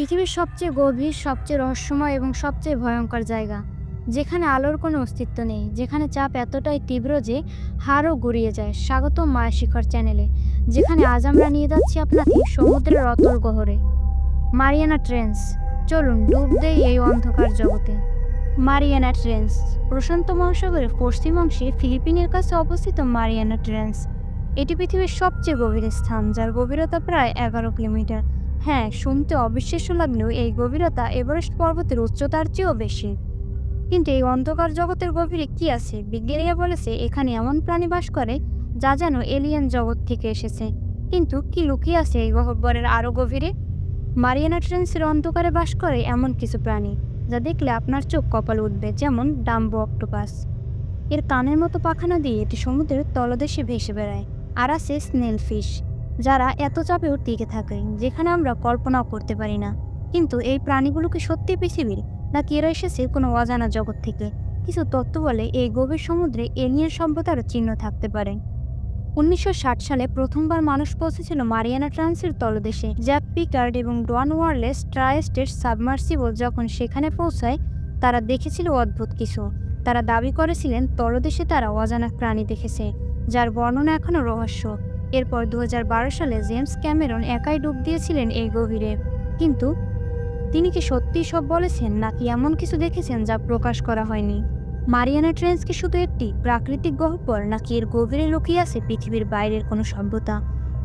পৃথিবীর সবচেয়ে গভীর, সবচেয়ে রহস্যময় এবং সবচেয়ে ভয়ঙ্কর জায়গা, যেখানে আলোর কোনো অস্তিত্ব নেই, যেখানে চাপ এতটাই তীব্র যে হাড়ও গড়িয়ে যায়, স্বাগত মায়া শিখর চ্যানেলে, যেখানে আজ আমরা নিয়ে যাচ্ছি আপনাকে সমুদ্রের অতল গহরে। মারিয়ানা ট্রেন্স, চলুন ডুব দেই এই অন্ধকার জগতে। মারিয়ানা ট্রেন্স, প্রশান্ত মহাসাগরের পশ্চিম অংশে ফিলিপিনের কাছে অবস্থিত মারিয়ানা ট্রেন্স। এটি পৃথিবীর সবচেয়ে গভীর স্থান, যার গভীরতা প্রায় এগারো কিলোমিটার। হ্যাঁ শুনতে অবিশ্বাস্য লাগলেও এই গভীরতা এভারেস্ট পর্বতের উচ্চতার চেয়েও বেশি। কিন্তু এই অন্ধকার জগতের গভীরে কি আছে? বিজ্ঞানীরা বলেছে, এখানে এমন প্রাণী বাস করে যা যেন এলিয়েন জগৎ থেকে এসেছে। কিন্তু কি লুকিয়ে আছে এই গহ্বরের আরও গভীরে? মারিয়ানা ট্রেন্সের অন্ধকারে বাস করে এমন কিছু প্রাণী, যা দেখলে আপনার চোখ কপাল উঠবে, যেমন ডাম্বো অক্টোপাস। এর কানের মতো পাখানা দিয়ে এটি সমুদ্রের তলদেশে ভেসে বেড়ায়, আর আছে স্নেল ফিশ। যারা এত চাপেও টিকে থাকে যেখানে আমরা কল্পনাও করতে পারি না। কিন্তু এই প্রাণীগুলোকে সত্যি পৃথিবীর, নাকি এরা এসেছে কোনো অজানা জগৎ থেকে? কিছু তত্ত্ব বলে এই গভীর সমুদ্রে এলিয়েন সভ্যতার চিহ্ন থাকতে পারে। উনিশশো ষাট সালে প্রথমবার মানুষ পৌঁছেছিল মারিয়ানা ট্রান্সের তলদেশে জ্যাক পিকার্ড এবং ডোয়ান ওয়ারলেস ট্রাইস্টের সাবমার্সিবল যখন সেখানে পৌঁছায়, তারা দেখেছিল অদ্ভুত কিছু। তারা দাবি করেছিলেন, তলদেশে তারা অজানা প্রাণী দেখেছে, যার বর্ণনা এখনও রহস্য। এরপর দু হাজার বারো সালে জেমস ক্যামেরন একাই ডুব দিয়েছিলেন এই গভীরে। কিন্তু তিনি কি সত্যিই সব বলেছেন, নাকি এমন কিছু দেখেছেন যা প্রকাশ করা হয়নি? মারিয়ানা ট্রেন্স কি শুধু একটি প্রাকৃতিক গহ্বর, নাকি এর গভীরে লুকিয়ে আছে পৃথিবীর বাইরের কোনো সভ্যতা?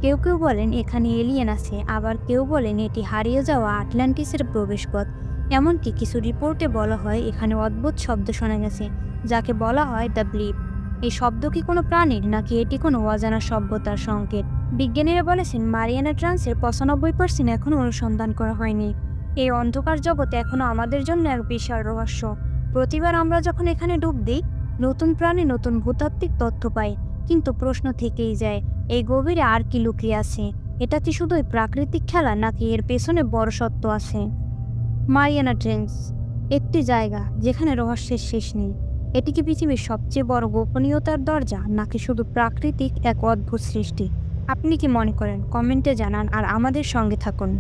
কেউ কেউ বলেন এখানে এলিয়েন আছে, আবার কেউ বলেন এটি হারিয়ে যাওয়া আটলান্টিসের প্রবেশপথ। এমনকি কিছু রিপোর্টে বলা হয় এখানে অদ্ভুত শব্দ শোনা গেছে, যাকে বলা হয় দ্য ব্লিপ। এই শব্দ কি কোনো প্রাণীর, নাকি এটি কোনো অজানা সভ্যতার সংকেত? বিজ্ঞানীরা বলেছেন, মারিয়ানা ট্রান্সের পঁচানব্বই পার্সেন্ট এখনও অনুসন্ধান করা হয়নি। এই অন্ধকার জগতে এখনও আমাদের জন্য এক বিশাল রহস্য। প্রতিবার আমরা যখন এখানে ডুব দিই, নতুন প্রাণী, নতুন ভূতাত্ত্বিক তথ্য পাই। কিন্তু প্রশ্ন থেকেই যায়, এই গভীরে আর কি লুকিয়ে আছে? এটা কি শুধুই প্রাকৃতিক খেলা, নাকি এর পেছনে বড় সত্য আছে? মারিয়ানা ট্রেন্স, একটি জায়গা যেখানে রহস্যের শেষ নেই। এটি কি পৃথিবীর সবচেয়ে বড় গোপনীয়তার দরজা নাকি শুধু প্রাকৃতিক এক অদ্ভুত সৃষ্টি? আপনি কি মনে করেন? কমেন্টে জানান আর আমাদের সঙ্গে থাকুন।